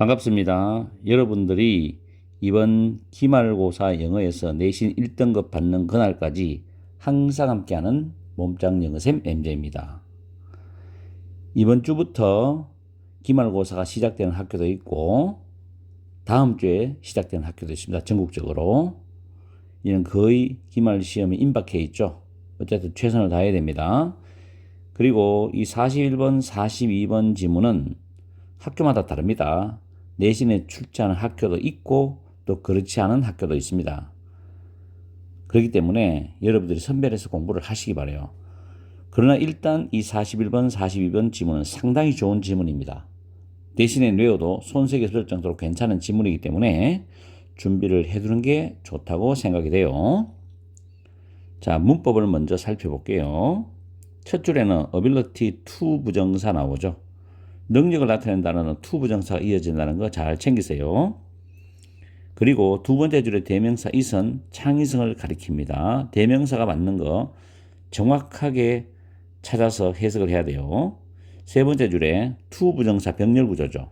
반갑습니다. 여러분들이 이번 기말고사 영어에서 내신 1등급 받는 그날까지 항상 함께하는 몸짱 영어쌤 MJ입니다. 이번 주부터 기말고사가 시작되는 학교도 있고 다음 주에 시작되는 학교도 있습니다. 전국적으로. 이는 거의 기말 시험에 임박해 있죠. 어쨌든 최선을 다해야 됩니다. 그리고 이 41번, 42번 지문은 학교마다 다릅니다. 내신에 출제하는 학교도 있고 또 그렇지 않은 학교도 있습니다. 그렇기 때문에 여러분들이 선별해서 공부를 하시기 바래요. 그러나 일단 이 41번, 42번 지문은 상당히 좋은 지문입니다. 대신에 외워도 손색이 없을 정도로 괜찮은 지문이기 때문에 준비를 해두는 게 좋다고 생각이 돼요. 자, 문법을 먼저 살펴볼게요. 첫 줄에는 ability to 부정사 나오죠. 능력을 나타내는 단어는 to 부정사가 이어진다는 거 잘 챙기세요. 그리고 두 번째 줄의 대명사 is은 창의성을 가리킵니다. 대명사가 맞는 거 정확하게 찾아서 해석을 해야 돼요. 세 번째 줄에 to 부정사 병렬 구조죠.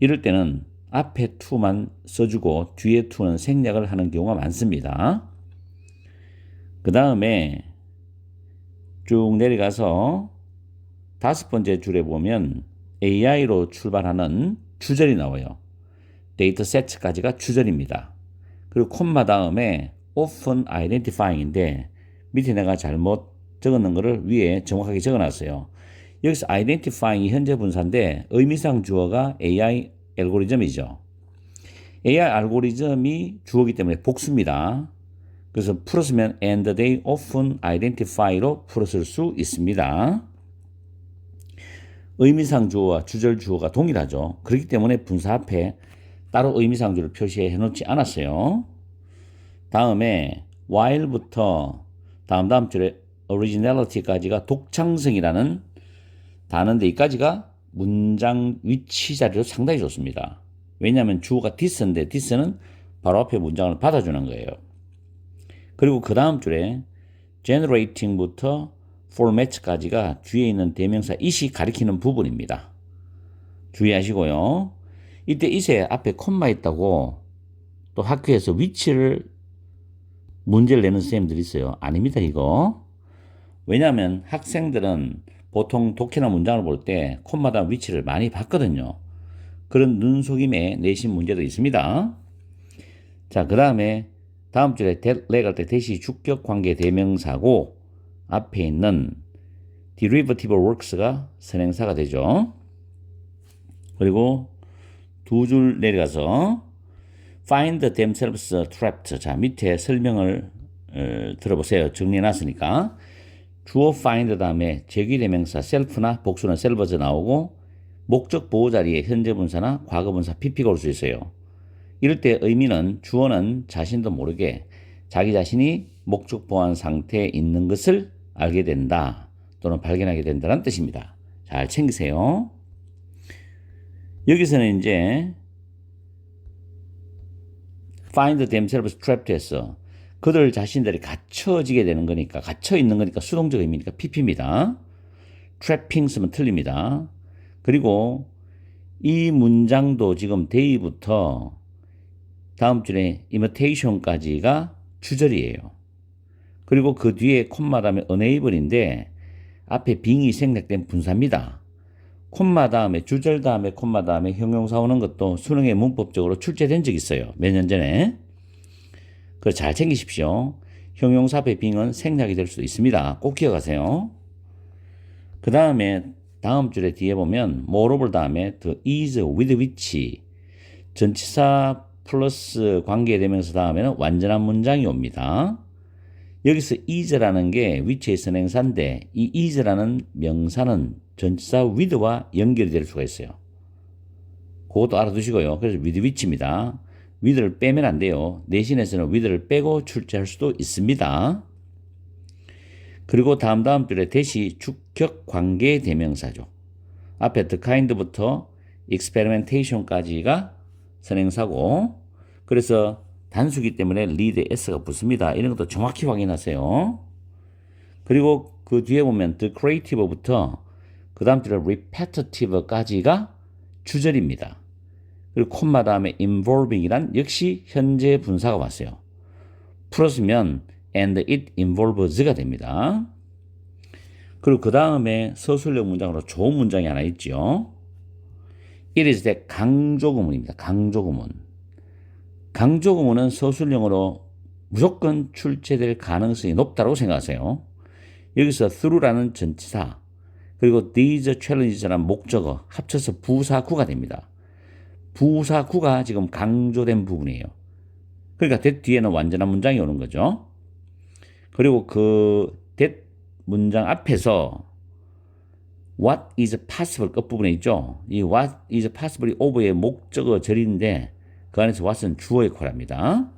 이럴 때는 앞에 to만 써주고 뒤에 to는 생략을 하는 경우가 많습니다. 그 다음에 쭉 내려가서 다섯 번째 줄에 보면 AI로 출발하는 주절이 나와요. 데이터 세트까지가 주절입니다. 그리고 콤마 다음에 often identifying인데 밑에 내가 잘못 적어놓은 거를 위에 정확하게 적어놨어요. 여기서 identifying이 현재 분사인데 의미상 주어가 AI 알고리즘이죠. AI 알고리즘이 주어기 때문에 복수입니다. 그래서 풀었으면 and they often identify로 풀었을 수 있습니다. 의미상 주어와 주절 주어가 동일하죠. 그렇기 때문에 분사 앞에 따로 의미상 주를 표시해 놓지 않았어요. 다음에 while부터 다음 다음 줄에 originality까지가 독창성이라는 단어인데 이까지가 문장 위치 자리로 상당히 좋습니다. 왜냐하면 주어가 this인데 this는 바로 앞에 문장을 받아주는 거예요. 그리고 그 다음 줄에 generating부터 format까지가 뒤에 있는 대명사 it이 가리키는 부분입니다. 주의하시고요. 이때 it에 앞에 콤마 있다고 또 학교에서 위치를 문제를 내는 선생님들이 있어요. 아닙니다, 이거. 왜냐하면 학생들은 보통 독해나 문장을 볼 때 콤마다 위치를 많이 봤거든요. 그런 눈속임의 내신 문제도 있습니다. 자, 그 다음에 다음 줄에 렉할 때 대시 주격 관계 대명사고 앞에 있는 derivative works가 선행사가 되죠. 그리고 두 줄 내려가서 find themselves trapped. 자, 밑에 설명을 어, 들어보세요. 정리해 놨으니까. 주어 find 다음에 제기대명사 self나 복수는 selves 나오고 목적 보호 자리에 현재 분사나 과거 분사 pp가 올 수 있어요. 이럴 때 의미는 주어는 자신도 모르게 자기 자신이 목적 보호한 상태에 있는 것을 알게 된다 또는 발견하게 된다는 뜻입니다. 잘 챙기세요. 여기서는 이제 find themselves trapped 해서 그들 자신들이 갇혀지게 되는 거니까 갇혀 있는 거니까 수동적 의미니까 pp입니다. trapping 쓰면 틀립니다. 그리고 이 문장도 지금 day부터 다음 줄에 imitation까지가 주절이에요. 그리고 그 뒤에 콤마 다음에 enable인데 앞에 빙이 생략된 분사입니다. 콤마 다음에 주절 다음에 콤마 다음에 형용사 오는 것도 수능에 문법적으로 출제된 적이 있어요. 몇 년 전에. 그걸 잘 챙기십시오. 형용사 앞에 빙은 생략이 될 수도 있습니다. 꼭 기억하세요. 그 다음에 다음 줄에 뒤에 보면 moreover 다음에 the is with which 전치사 플러스 관계되면서 다음에는 완전한 문장이 옵니다. 여기서 is라는 게 위치의 선행사인데 이 is라는 명사는 전치사 with와 연결이 될 수가 있어요. 그것도 알아두시고요. 그래서 with which입니다. with를 빼면 안 돼요. 내신에서는 with를 빼고 출제할 수도 있습니다. 그리고 다음 다음 줄에 대시 주격 관계 대명사죠. 앞에 the kind부터 experimentation까지가 선행사고 그래서 단수기 때문에 lead s가 붙습니다. 이런 것도 정확히 확인하세요. 그리고 그 뒤에 보면 the creative부터 그 다음 줄에 repetitive까지가 주절입니다. 그리고 콤마 다음에 involving이란 역시 현재 분사가 왔어요. 풀었으면 and it involves가 됩니다. 그리고 그 다음에 서술형 문장으로 좋은 문장이 하나 있죠. It is that 강조 구문입니다. 강조 구문. 강조구문은 서술형으로 무조건 출제될 가능성이 높다고 생각하세요. 여기서 through라는 전치사 그리고 these challenges라는 목적어 합쳐서 부사구가 됩니다. 부사구가 지금 강조된 부분이에요. 그러니까 that 뒤에는 완전한 문장이 오는 거죠. 그리고 그 that 문장 앞에서 what is possible 끝부분에 있죠. 이 what is possible이 over의 목적어 절인데 그 안에서 what은 주어 역할합니다.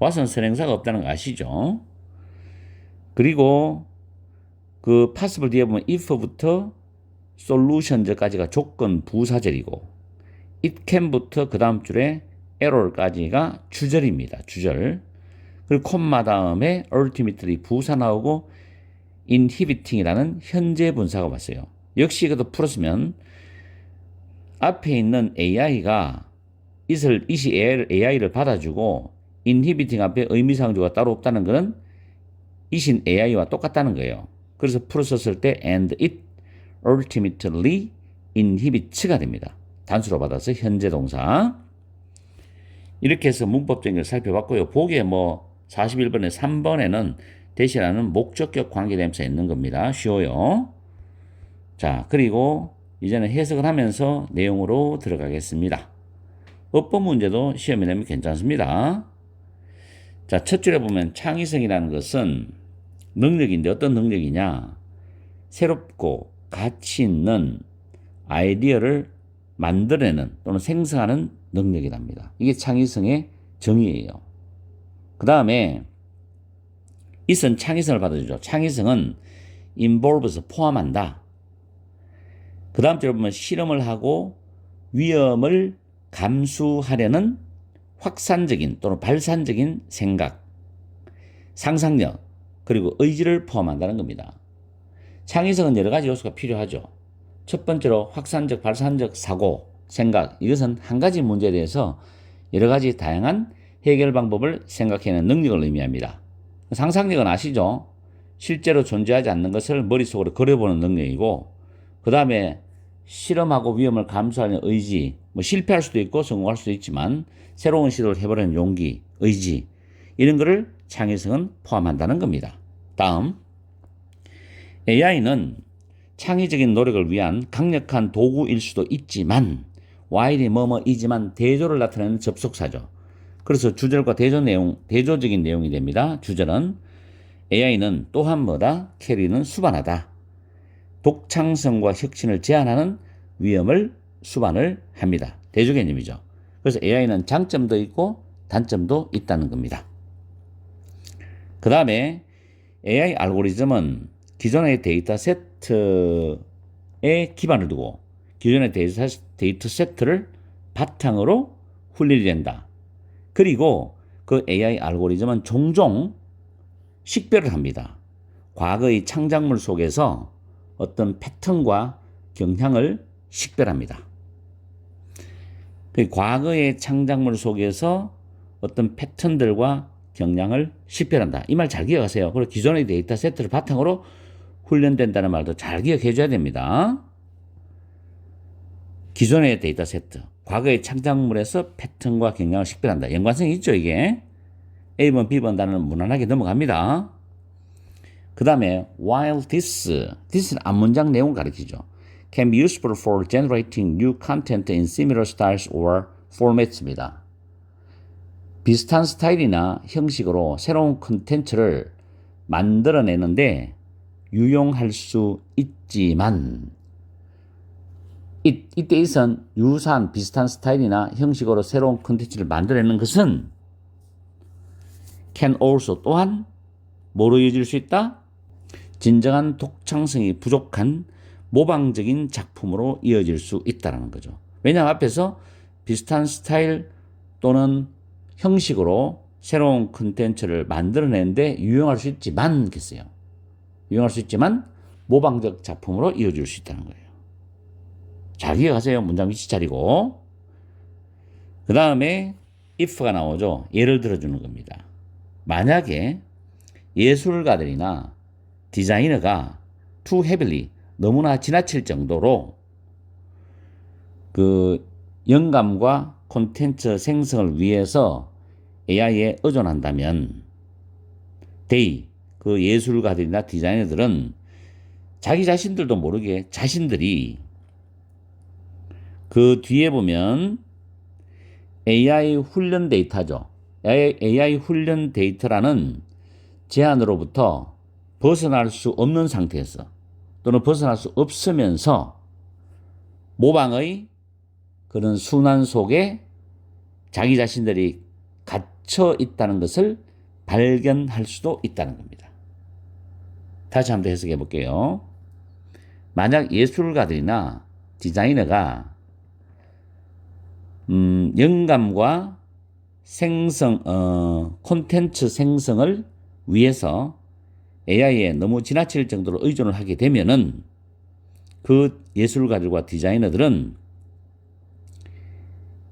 what은 선행사가 없다는 거 아시죠? 그리고 그 possible 뒤에 보면 if부터 solution까지가 조건 부사절이고 it can부터 그 다음 줄에 error까지가 주절입니다. 주절. 그리고 콤마 다음에 ultimately 부사 나오고 inhibiting이라는 현재 분사가 왔어요. 역시 이것도 풀었으면 앞에 있는 AI가 it을, it이 AI를 받아주고 inhibiting 앞에 의미상조가 따로 없다는 것은 it인 AI와 똑같다는 거예요. 그래서 풀었었을 때 and it ultimately inhibits가 됩니다. 단수로 받아서 현재 동사. 이렇게 해서 문법적인 걸 살펴봤고요. 보기에 뭐 41번에 3번에는 대시라는 목적격 관계대명사 있는 겁니다. 쉬워요. 자, 그리고 이제는 해석을 하면서 내용으로 들어가겠습니다. 어법 문제도 시험에 내면 괜찮습니다. 자, 첫 줄에 보면 창의성이라는 것은 능력인데 어떤 능력이냐? 새롭고 가치 있는 아이디어를 만들어내는 또는 생성하는 능력이랍니다. 이게 창의성의 정의예요. 그 다음에 이선 창의성을 받아주죠. 창의성은 involves 포함한다. 그 다음 줄 보면 실험을 하고 위험을 감수하려는 확산적인 또는 발산적인 생각, 상상력, 그리고 의지를 포함한다는 겁니다. 창의성은 여러 가지 요소가 필요하죠. 첫 번째로 확산적, 발산적 사고, 생각. 이것은 한 가지 문제에 대해서 여러 가지 다양한 해결 방법을 생각해내는 능력을 의미합니다. 상상력은 아시죠? 실제로 존재하지 않는 것을 머릿속으로 그려보는 능력이고, 그 다음에 실험하고 위험을 감수하는 의지, 뭐 실패할 수도 있고 성공할 수도 있지만 새로운 시도를 해보려는 용기, 의지, 이런 것을 창의성은 포함한다는 겁니다. 다음, AI는 창의적인 노력을 위한 강력한 도구일 수도 있지만, while이 뭐뭐이지만 대조를 나타내는 접속사죠. 그래서 주절과 대조 내용, 대조적인 내용이 됩니다. 주절은 AI는 또한 뭐다? 캐리는 수반하다. 독창성과 혁신을 제한하는 위험을 수반을 합니다. 대조 개념이죠. 그래서 AI는 장점도 있고 단점도 있다는 겁니다. 그 다음에 AI 알고리즘은 기존의 데이터 세트에 기반을 두고 기존의 데이터 세트를 바탕으로 훈련이 된다. 그리고 그 AI 알고리즘은 종종 식별을 합니다. 과거의 창작물 속에서 어떤 패턴과 경향을 식별합니다. 그 과거의 창작물 속에서 어떤 패턴들과 경향을 식별한다. 이 말 잘 기억하세요. 그리고 기존의 데이터 세트를 바탕으로 훈련된다는 말도 잘 기억해 줘야 됩니다. 기존의 데이터 세트, 과거의 창작물에서 패턴과 경향을 식별한다. 연관성이 있죠, 이게. A번, B번 단어는 무난하게 넘어갑니다. 그 다음에 while this, this는 앞문장 내용을 가리키죠. can be useful for generating new content in similar styles or formats입니다. 비슷한 스타일이나 형식으로 새로운 컨텐츠를 만들어내는데 유용할 수 있지만 이, 이때 있은 유사한 비슷한 스타일이나 형식으로 새로운 컨텐츠를 만들어내는 것은 can also 또한 뭐로 이어질 수 있다? 진정한 독창성이 부족한 모방적인 작품으로 이어질 수 있다는 거죠. 왜냐하면 앞에서 비슷한 스타일 또는 형식으로 새로운 컨텐츠를 만들어내는데 유용할 수 있지만 겠어요. 유용할 수 있지만 모방적 작품으로 이어질 수 있다는 거예요. 잘 기억하세요. 문장 위치 차리고. 그 다음에 if가 나오죠. 예를 들어주는 겁니다. 만약에 예술가들이나 디자이너가 too heavily 너무나 지나칠 정도로 그 영감과 콘텐츠 생성을 위해서 AI에 의존한다면 they 그 예술가들이나 디자이너들은 자기 자신들도 모르게 자신들이 그 뒤에 보면 AI 훈련 데이터죠. AI 훈련 데이터라는 제한으로부터 벗어날 수 없는 상태에서 또는 벗어날 수 없으면서 모방의 그런 순환 속에 자기 자신들이 갇혀 있다는 것을 발견할 수도 있다는 겁니다. 다시 한번 해석해 볼게요. 만약 예술가들이나 디자이너가 음, 영감과 생성, 어, 콘텐츠 생성을 위해서 AI에 너무 지나칠 정도로 의존을 하게 되면은 그 예술가들과 디자이너들은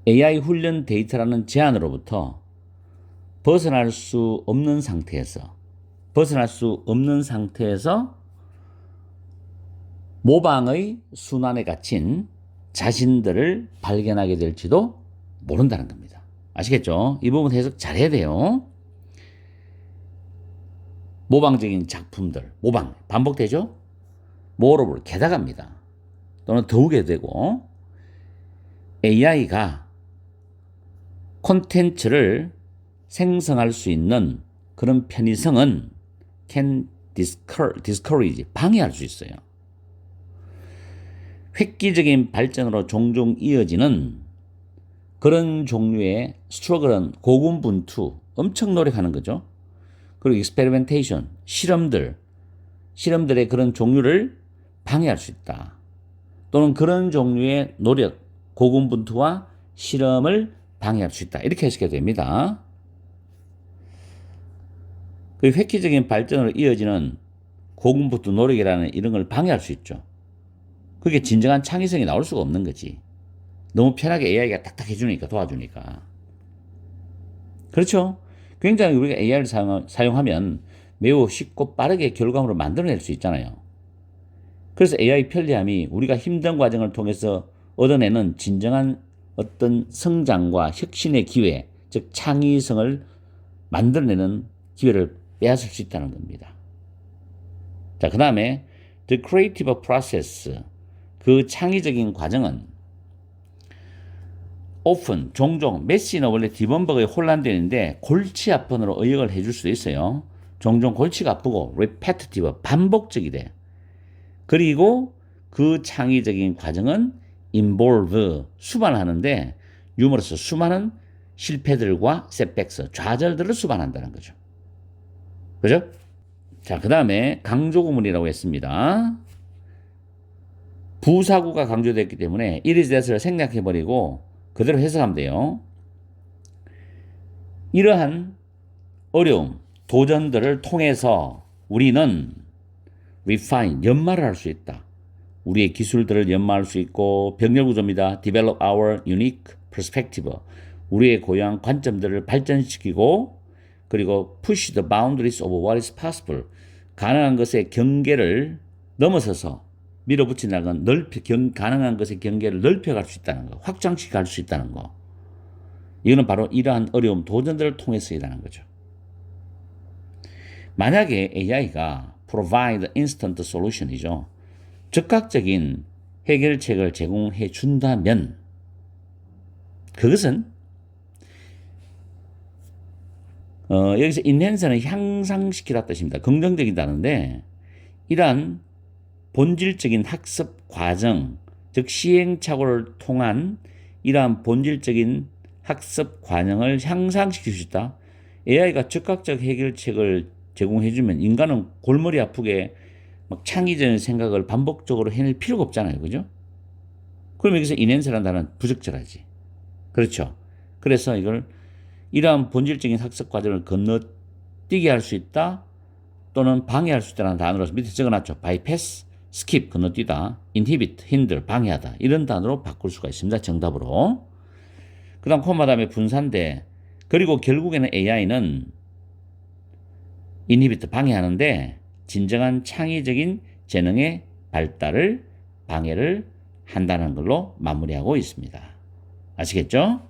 AI 훈련 데이터라는 제한으로부터 벗어날 수 없는 상태에서 벗어날 수 없는 상태에서 모방의 순환에 갇힌 자신들을 발견하게 될지도 모른다는 겁니다. 아시겠죠? 이 부분 해석 잘 해야 돼요. 모방적인 작품들, 모방, 반복되죠? 모로를 게다가입니다. 또는 더욱에 되고, AI가 콘텐츠를 생성할 수 있는 그런 편의성은 can discourage, 방해할 수 있어요. 획기적인 발전으로 종종 이어지는 그런 종류의 스트러글은 고군분투, 엄청 노력하는 거죠. 그리고 익스페리멘테이션, 실험들, 실험들의 그런 종류를 방해할 수 있다. 또는 그런 종류의 노력, 고군분투와 실험을 방해할 수 있다. 이렇게 해석해도 됩니다. 그 획기적인 발전으로 이어지는 고군분투 노력이라는 이런 걸 방해할 수 있죠. 그게 진정한 창의성이 나올 수가 없는 거지. 너무 편하게 AI가 딱딱 해주니까 도와주니까. 그렇죠? 굉장히 우리가 AI를 사용, 하면 매우 쉽고 빠르게 결과물을 만들어낼 수 있잖아요. 그래서 AI 편리함이 우리가 힘든 과정을 통해서 얻어내는 진정한 어떤 성장과 혁신의 기회, 즉 창의성을 만들어내는 기회를 빼앗을 수 있다는 겁니다. 자, 그 다음에 the creative process, 그 창의적인 과정은 often, 종종, 메시는 원래 디번버그에 혼란되는데 골치 아픈으로 의역을 해줄 수도 있어요. 종종 골치가 아프고 repetitive, 반복적이래. 그리고 그 창의적인 과정은 involve, 수반하는데 유머러스 수많은 실패들과 setbacks, 좌절들을 수반한다는 거죠. 그죠? 자, 그 다음에 강조구문이라고 했습니다. 부사구가 강조됐기 때문에 이리즈 that을 생략해버리고 그대로 해석하면 돼요. 이러한 어려움, 도전들을 통해서 우리는 refine, 연말을 할수 있다. 우리의 기술들을 연마할 수 있고 병렬 구조입니다. develop our unique perspective. 우리의 고유한 관점들을 발전시키고 그리고 push the boundaries of what is possible. 가능한 것의 경계를 넘어서서 밀어붙인다는 건 넓혀, 경, 가능한 것의 경계를 넓혀갈 수 있다는 거, 확장시킬 수 있다는 거. 이거는 바로 이러한 어려움, 도전들을 통해서 일하는 거죠. 만약에 AI가 provide instant solution이죠. 즉각적인 해결책을 제공해 준다면 그것은 어, 여기서 인핸서는 향상시키다 뜻입니다. 긍정적이다는데 이러한 본질적인 학습 과정, 즉 시행착오를 통한 이러한 본질적인 학습 과정을 향상시킬 수 있다. AI가 즉각적 해결책을 제공해주면 인간은 골머리 아프게 막 창의적인 생각을 반복적으로 해낼 필요가 없잖아요. 그죠? 그럼 여기서 인핸스라는 단어는 부적절하지. 그렇죠. 그래서 이걸 이러한 본질적인 학습 과정을 건너뛰게 할 수 있다 또는 방해할 수 있다는 단어로 밑에 적어놨죠. bypass, skip, 건너뛰다, inhibit, hinder, 방해하다 이런 단어로 바꿀 수가 있습니다. 정답으로. 그 다음 콤마 다음에 분산돼. 그리고 결국에는 AI는 인히비트 방해하는데 진정한 창의적인 재능의 발달을 방해를 한다는 걸로 마무리하고 있습니다. 아시겠죠?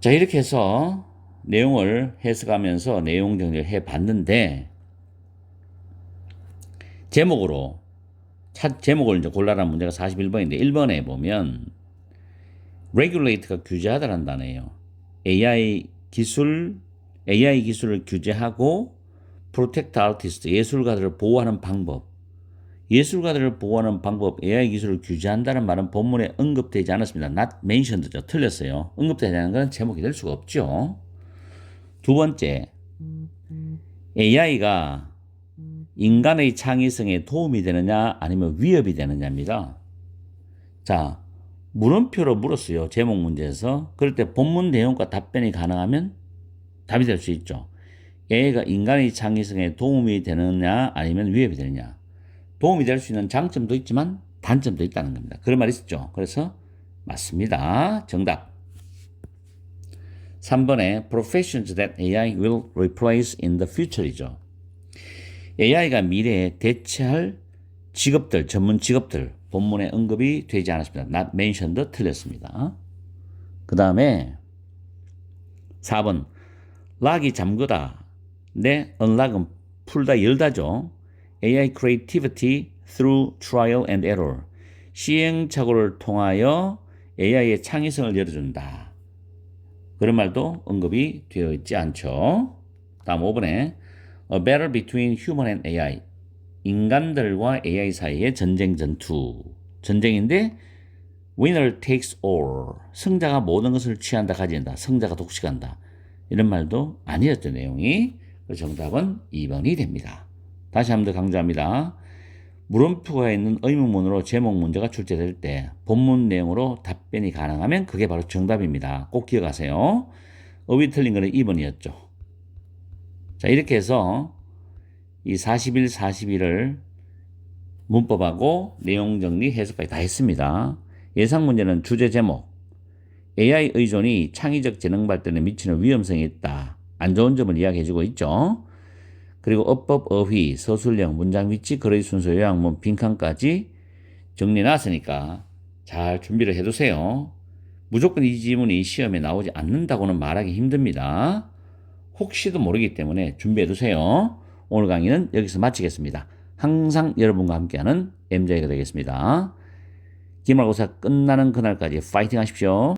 자, 이렇게 해서 내용을 해석하면서 내용 정리를 해 봤는데 제목으로 차, 제목을 이제 골라라는 문제가 41번인데 1번에 보면 regulate가 규제하다는 단어예요. AI 기술 AI 기술을 규제하고 protect artist 예술가들을 보호하는 방법 예술가들을 보호하는 방법 AI 기술을 규제한다는 말은 본문에 언급되지 않았습니다. not mentioned죠. 틀렸어요. 언급되지 않은 건 제목이 될 수가 없죠. 두 번째 AI가 인간의 창의성에 도움이 되느냐 아니면 위협이 되느냐입니다. 자, 물음표로 물었어요. 제목 문제에서. 그럴 때 본문 내용과 답변이 가능하면 답이 될 수 있죠. AI가 인간의 창의성에 도움이 되느냐 아니면 위협이 되느냐. 도움이 될 수 있는 장점도 있지만 단점도 있다는 겁니다. 그런 말 있었죠. 그래서 맞습니다. 정답. 3번에 professions that AI will replace in the future이죠. AI가 미래에 대체할 직업들, 전문 직업들 본문에 언급이 되지 않았습니다. not mentioned 틀렸습니다. 그 다음에 4번 락이 잠그다. 네, unlock은 풀다, 열다죠. AI creativity through trial and error. 시행착오를 통하여 AI의 창의성을 열어준다. 그런 말도 언급이 되어 있지 않죠. 다음 5번에 A battle between human and AI. 인간들과 AI 사이의 전쟁 전투. 전쟁인데 winner takes all. 승자가 모든 것을 취한다 가진다. 승자가 독식한다. 이런 말도 아니었죠 내용이. 그 정답은 2번이 됩니다. 다시 한 번 더 강조합니다. 물음표가 있는 의문문으로 제목 문제가 출제될 때 본문 내용으로 답변이 가능하면 그게 바로 정답입니다. 꼭 기억하세요. 어휘 틀린 거는 2번이었죠. 자, 이렇게 해서 이 41, 41을 문법하고 내용 정리 해석까지 다 했습니다. 예상 문제는 주제 제목. AI 의존이 창의적 재능 발전에 미치는 위험성이 있다. 안 좋은 점을 이야기해 주고 있죠. 그리고 어법, 어휘, 서술형, 문장 위치, 거의 순서, 요약문, 빈칸까지 정리해 놨으니까 잘 준비를 해 두세요. 무조건 이 지문이 시험에 나오지 않는다고는 말하기 힘듭니다. 혹시도 모르기 때문에 준비해 두세요. 오늘 강의는 여기서 마치겠습니다. 항상 여러분과 함께하는 MJ가 되겠습니다. 기말고사 끝나는 그날까지 파이팅 하십시오.